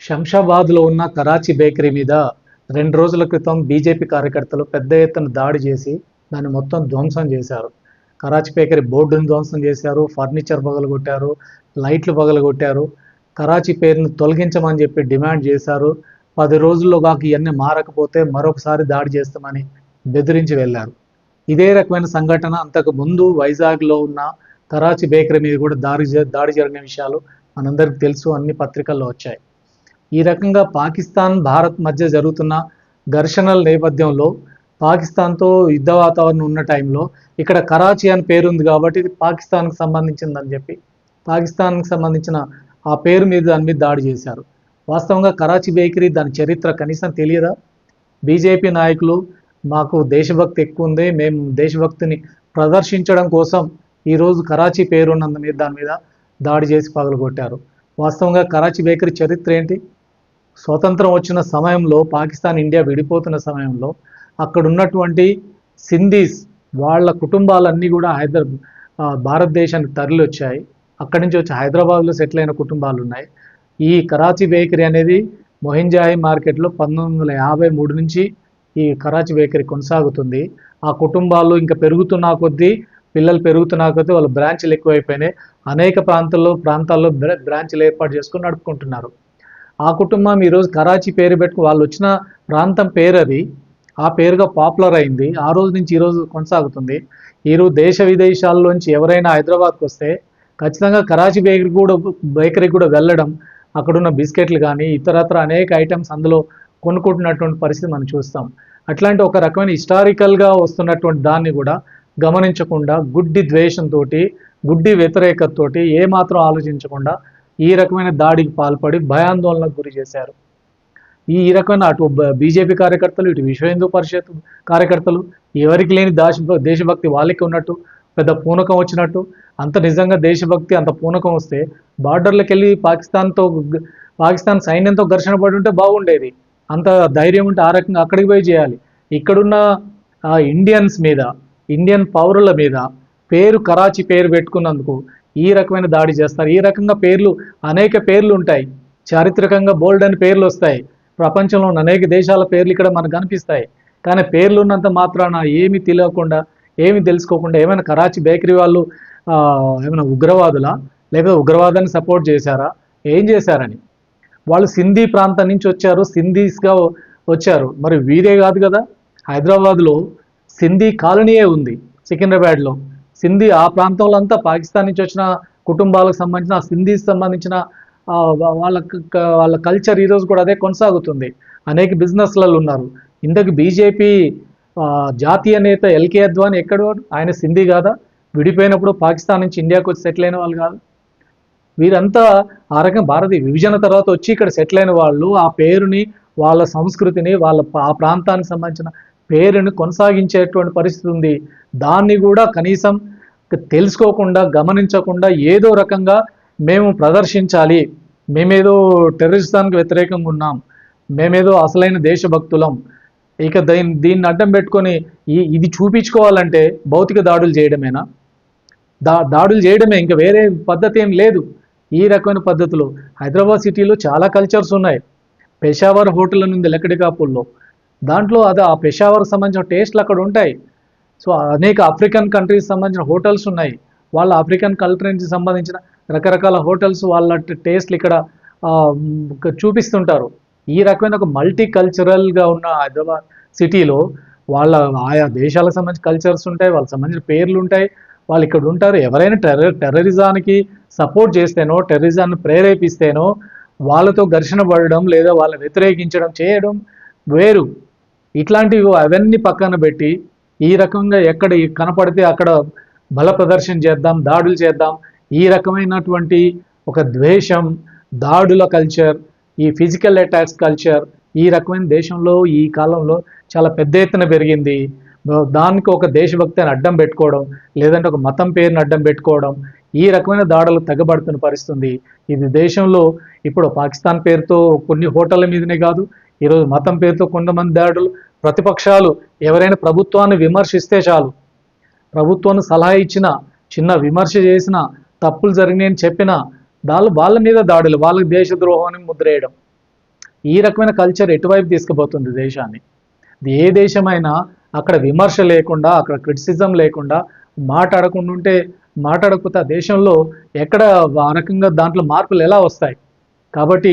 శంషాబాద్లో ఉన్న కరాచీ బేకరీ మీద రెండు రోజుల క్రితం బీజేపీ కార్యకర్తలు పెద్ద ఎత్తున దాడి చేసి దాన్ని మొత్తం ధ్వంసం చేశారు. కరాచీ బేకరీ బోర్డును ధ్వంసం చేశారు ఫర్నిచర్ పగలగొట్టారు లైట్లు పగలగొట్టారు. కరాచీ పేరును తొలగించమని చెప్పి డిమాండ్ చేశారు. పది రోజుల్లో కాక ఇవన్నీ మారకపోతే మరొకసారి దాడి చేస్తామని బెదిరించి వెళ్ళారు. ఇదే రకమైన సంఘటన అంతకు ముందు వైజాగ్లో ఉన్న కరాచీ బేకరీ మీద కూడా దాడి దాడి జరిగిన విషయాలు మనందరికీ తెలుసు. అన్ని పత్రికల్లో వచ్చాయి. ఈ రకంగా పాకిస్తాన్ భారత్ మధ్య జరుగుతున్న ఘర్షణల నేపథ్యంలో పాకిస్తాన్తో యుద్ధ వాతావరణం ఉన్న టైంలో ఇక్కడ కరాచీ అని పేరు ఉంది కాబట్టి ఇది పాకిస్తాన్కి సంబంధించిందని చెప్పి పాకిస్తాన్కి సంబంధించిన ఆ పేరు మీద దాని మీద దాడి చేశారు. వాస్తవంగా కరాచీ బేకరీ దాని చరిత్ర కనీసం తెలియదా? బీజేపీ నాయకులు మాకు దేశభక్తి ఎక్కువ ఉంది మేము దేశభక్తిని ప్రదర్శించడం కోసం ఈరోజు కరాచీ పేరున్నంత మీద దాని మీద దాడి చేసి పగలగొట్టారు. వాస్తవంగా కరాచీ బేకరీ చరిత్ర ఏంటి? స్వతంత్రం వచ్చిన సమయంలో పాకిస్తాన్ ఇండియా విడిపోతున్న సమయంలో అక్కడ ఉన్నటువంటి సింధీస్ వాళ్ళ కుటుంబాలన్నీ కూడా హైదరా భారతదేశానికి తరలి వచ్చాయి. అక్కడి నుంచి వచ్చి హైదరాబాద్లో సెటిల్ అయిన కుటుంబాలు ఉన్నాయి ఈ కరాచీ బేకరీ అనేది మొహింజాయి మార్కెట్లో పంతొమ్మిది వందల యాభై మూడు నుంచి ఈ కరాచీ బేకరీ కొనసాగుతుంది. ఆ కుటుంబాలు ఇంకా పెరుగుతున్న కొద్దీ పిల్లలు పెరుగుతున్నా కొద్దీ వాళ్ళ బ్రాంచ్లు ఎక్కువైపోయినాయి. అనేక ప్రాంతాల్లో ప్రాంతాల్లో బ్రాంచ్లు ఏర్పాటు చేసుకుని నడుపుకుంటున్నారు. ఆ కుటుంబం ఈరోజు కరాచీ పేరు పెట్టుకు వాళ్ళు వచ్చిన ప్రాంతం పేరు అది. ఆ పేరుగా పాపులర్ అయింది. ఆ రోజు నుంచి ఈ రోజు కొనసాగుతుంది. ఈరోజు దేశ విదేశాల్లోంచి ఎవరైనా హైదరాబాద్కి వస్తే ఖచ్చితంగా కరాచీ బేకరీ కూడా బేకరీ కూడా వెళ్ళడం అక్కడున్న బిస్కెట్లు కానీ ఇతరత్ర అనేక ఐటమ్స్ అందులో కొనుక్కుంటున్నటువంటి పరిస్థితి మనం చూస్తాం. అట్లాంటి ఒక రకమైన హిస్టారికల్గా వస్తున్నటువంటి దాన్ని కూడా గమనించకుండా గుడ్డి ద్వేషంతో గుడ్డి వ్యతిరేకతతోటి ఏమాత్రం ఆలోచించకుండా ఈ రకమైన దాడికి పాల్పడి భయాందోళనకు గురి చేశారు. ఈ రకమైన అటు బీజేపీ కార్యకర్తలు ఇటు విశ్వ హిందూ పరిషత్ కార్యకర్తలు ఎవరికి లేని దాశ దేశభక్తి వాళ్ళకి ఉన్నట్టు పెద్ద పూనకం వచ్చినట్టు అంత నిజంగా దేశభక్తి అంత పూనకం వస్తే బార్డర్లకు వెళ్ళి పాకిస్తాన్తో పాకిస్తాన్ సైన్యంతో ఘర్షణ పడి ఉంటే బాగుండేది. అంత ధైర్యం ఉంటే ఆ రకంగా అక్కడికి పోయి చేయాలి. ఇక్కడున్న ఆ, ఇండియన్స్ మీద ఇండియన్ పౌరుల మీద పేరు కరాచీ పేరు పెట్టుకున్నందుకు ఈ రకమైన దాడి చేస్తారు. ఈ రకంగా పేర్లు అనేక పేర్లు ఉంటాయి. చారిత్రకంగా బోల్డ్ అని పేర్లు వస్తాయి. ప్రపంచంలో ఉన్న అనేక దేశాల పేర్లు ఇక్కడ మనకు కనిపిస్తాయి. కానీ పేర్లు ఉన్నంత మాత్రాన ఏమీ తెలియకుండా ఏమీ తెలుసుకోకుండా ఏమైనా కరాచీ బేకరీ వాళ్ళు ఏమైనా ఉగ్రవాదులా? లేకపోతే ఉగ్రవాదాన్ని సపోర్ట్ చేశారా? ఏం చేశారని? వాళ్ళు సింధీ ప్రాంతం నుంచి వచ్చారు. సింధీస్గా వచ్చారు. మరి వీరే కాదు కదా. హైదరాబాద్లో సింధీ కాలనీయే ఉంది సికింద్రాబాద్లో. సింధీ ఆ ప్రాంతంలో అంతా పాకిస్తాన్ నుంచి వచ్చిన కుటుంబాలకు సంబంధించిన సింధీకి సంబంధించిన వాళ్ళ వాళ్ళ కల్చర్ ఈరోజు కూడా అదే కొనసాగుతుంది. అనేక బిజినెస్లలో ఉన్నారు. ఇంతకు బీజేపీ జాతీయ నేత ఎల్కే అద్వాని ఎక్కడ? ఆయన సింధీ కాదా? విడిపోయినప్పుడు పాకిస్తాన్ నుంచి ఇండియాకు వచ్చి సెటిల్ అయిన వాళ్ళు కాదు. వీరంతా ఆ రకం భారతీయ విభజన తర్వాత వచ్చి ఇక్కడ సెటిల్ అయిన వాళ్ళు ఆ పేరుని వాళ్ళ సంస్కృతిని వాళ్ళ ఆ ప్రాంతానికి సంబంధించిన పేరుని కొనసాగించేటువంటి పరిస్థితి ఉంది. దాన్ని కూడా కనీసం తెలుసుకోకుండా గమనించకుండా ఏదో రకంగా మేము ప్రదర్శించాలి. మేమేదో టెర్రరిస్తానికి వ్యతిరేకంగా ఉన్నాం. మేమేదో అసలైన దేశభక్తులం. ఇక దీన్ని దీన్ని అడ్డం పెట్టుకొని ఈ ఇది చూపించుకోవాలంటే భౌతిక దాడులు చేయడమేనా? దా దాడులు చేయడమే. ఇంకా వేరే పద్ధతి ఏం లేదు. ఈ రకమైన పద్ధతులు. హైదరాబాద్ సిటీలో చాలా కల్చర్స్ ఉన్నాయి. పెషావర్ హోటల్ ఉంది లెక్కడికాపుల్లో దాంట్లో అది ఆ పెషావర్కి సంబంధించిన టేస్ట్లు అక్కడ ఉంటాయి. సో అనేక ఆఫ్రికన్ కంట్రీస్ సంబంధించిన హోటల్స్ ఉన్నాయి. వాళ్ళ ఆఫ్రికన్ కల్చర్కి సంబంధించిన రకరకాల హోటల్స్ వాళ్ళ టేస్ట్లు ఇక్కడ చూపిస్తుంటారు. ఈ రకమైన ఒక మల్టీ కల్చరల్గా ఉన్న హైదరాబాద్ సిటీలో వాళ్ళ ఆయా దేశాలకు సంబంధించిన కల్చర్స్ ఉంటాయి వాళ్ళకి సంబంధించిన పేర్లు ఉంటాయి. వాళ్ళు ఇక్కడ ఉంటారు. ఎవరైనా టెర్ర టెర్రరిజానికి సపోర్ట్ చేస్తేనో టెర్రరిజాన్ని ప్రేరేపిస్తేనో వాళ్ళతో ఘర్షణ పడడం లేదా వాళ్ళని వ్యతిరేకించడం చేయడం వేరు. ఇట్లాంటివి అవన్నీ పక్కన పెట్టి ఈ రకంగా ఎక్కడ కనపడితే అక్కడ బల ప్రదర్శన చేద్దాం దాడులు చేద్దాం. ఈ రకమైనటువంటి ఒక ద్వేషం దాడుల కల్చర్ ఈ ఫిజికల్ అటాక్స్ కల్చర్ ఈ రకమైన దేశంలో ఈ కాలంలో చాలా పెద్ద ఎత్తున పెరిగింది. దానికి ఒక దేశభక్తిని అడ్డం పెట్టుకోవడం లేదంటే ఒక మతం పేరుని అడ్డం పెట్టుకోవడం ఈ రకమైన దాడులు తగ్గబడుతున్న పరిస్థితుంది. ఇది దేశంలో ఇప్పుడు పాకిస్తాన్ పేరుతో కొన్ని హోటళ్ళ మీదనే కాదు ఈరోజు మతం పేరుతో కొంతమంది దాడులు ప్రతిపక్షాలు ఎవరైనా ప్రభుత్వాన్ని విమర్శిస్తే చాలు. ప్రభుత్వాన్ని సలహా ఇచ్చిన చిన్న విమర్శ చేసిన తప్పులు జరిగినాయని చెప్పిన దాళ్ళు వాళ్ళ మీద దాడులు వాళ్ళకి దేశద్రోహం అని ముద్రేయడం. ఈ రకమైన కల్చర్ ఎటువైపు తీసుకుపోతుంది దేశాన్ని? ఏ దేశమైనా అక్కడ విమర్శ లేకుండా అక్కడ క్రిటిసిజం లేకుండా మాట్లాడకుండా ఉంటే మాట్లాడకపోతే ఆ దేశంలో ఎక్కడ ఆ రకంగా దాంట్లో మార్పులు ఎలా వస్తాయి? కాబట్టి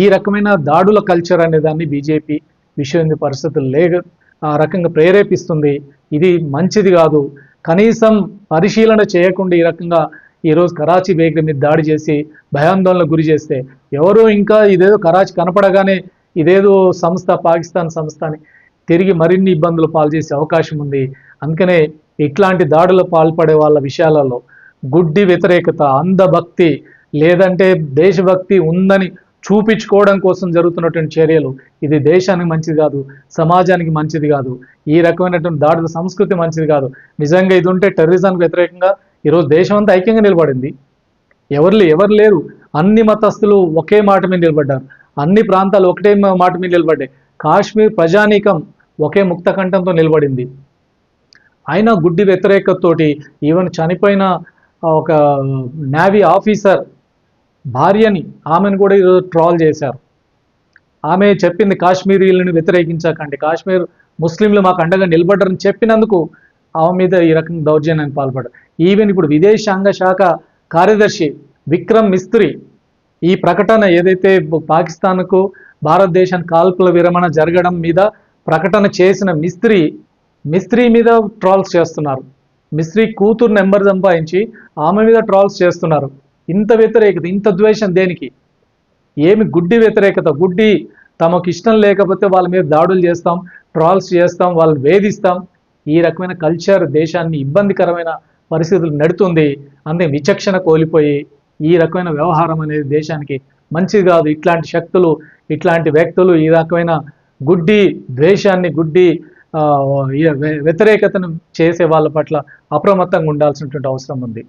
ఈ రకమైన దాడుల కల్చర్ అనే దాన్ని బీజేపీ విశ్వ పరిస్థితులు లేక ఆ రకంగా ప్రేరేపిస్తుంది. ఇది మంచిది కాదు. కనీసం పరిశీలన చేయకుండా ఈ రకంగా ఈరోజు కరాచీ బేకరీ మీద దాడి చేసి భయాందోళనకు గురి చేస్తే ఎవరో ఇంకా ఇదేదో కరాచీ కనపడగానే ఇదేదో సంస్థ పాకిస్తాన్ సంస్థ అని తిరిగి మరిన్ని ఇబ్బందులు పాలు చేసే అవకాశం ఉంది. అందుకనే ఇట్లాంటి దాడులు పాల్పడే వాళ్ళ విషయాలలో గుడ్డి వ్యతిరేకత అంధభక్తి లేదంటే దేశభక్తి ఉందని చూపించుకోవడం కోసం జరుగుతున్నటువంటి చర్యలు. ఇది దేశానికి మంచిది కాదు సమాజానికి మంచిది కాదు. ఈ రకమైనటువంటి దాడుల సంస్కృతి మంచిది కాదు. నిజంగా ఇది ఉంటే టెర్రరిజానికి వ్యతిరేకంగా ఈరోజు దేశం అంతా ఐక్యంగా నిలబడింది. ఎవరు ఎవరు లేరు. అన్ని మతస్థులు ఒకే మాట మీద నిలబడ్డారు. అన్ని ప్రాంతాలు ఒకటే మాట మీద నిలబడ్డాయి. కాశ్మీర్ ప్రజానీకం ఒకే ముక్త కంఠంతో నిలబడింది. అయినా గుడ్డి వ్యతిరేకతతోటి ఈవెన్ చనిపోయిన ఒక నేవీ ఆఫీసర్ భార్యని ఆమెను కూడా ఈరోజు ట్రాల్ చేశారు. ఆమె చెప్పింది కాశ్మీరీలను వ్యతిరేకించకండి. కాశ్మీర్ ముస్లింలు మాకు అండగా నిలబడ్డరని చెప్పినందుకు ఆమె మీద ఈ రకంగా దౌర్జన్యానికి పాల్పడ్డారు. ఈవెన్ ఇప్పుడు విదేశాంగ శాఖ కార్యదర్శి విక్రమ్ మిస్త్రి ఈ ప్రకటన ఏదైతే పాకిస్తాన్కు భారతదేశానికి కాల్పుల విరమణ జరగడం మీద ప్రకటన చేసిన మిస్త్రీ మిస్త్రీ మీద ట్రాల్స్ చేస్తున్నారు. మిస్త్రీ కూతురు నెంబర్ సంపాదించి ఆమె మీద ట్రాల్స్ చేస్తున్నారు. ఇంత వ్యతిరేకత ఇంత ద్వేషం దేనికి? ఏమి గుడ్డి వ్యతిరేకత? గుడ్డి తమకు ఇష్టం లేకపోతే వాళ్ళ మీద దాడులు చేస్తాం ట్రాల్స్ చేస్తాం వాళ్ళని వేధిస్తాం. ఈ రకమైన కల్చర్ దేశాన్ని ఇబ్బందికరమైన పరిస్థితులు నడుతుంది. అందుకే విచక్షణ కోల్పోయి ఈ రకమైన వ్యవహారం అనేది దేశానికి మంచిది కాదు. ఇట్లాంటి శక్తులు ఇట్లాంటి వ్యక్తులు ఈ రకమైన గుడ్డి ద్వేషాన్ని గుడ్డి వ్యతిరేకతను చేసే వాళ్ళ పట్ల అప్రమత్తంగా ఉండాల్సినటువంటి అవసరం ఉంది.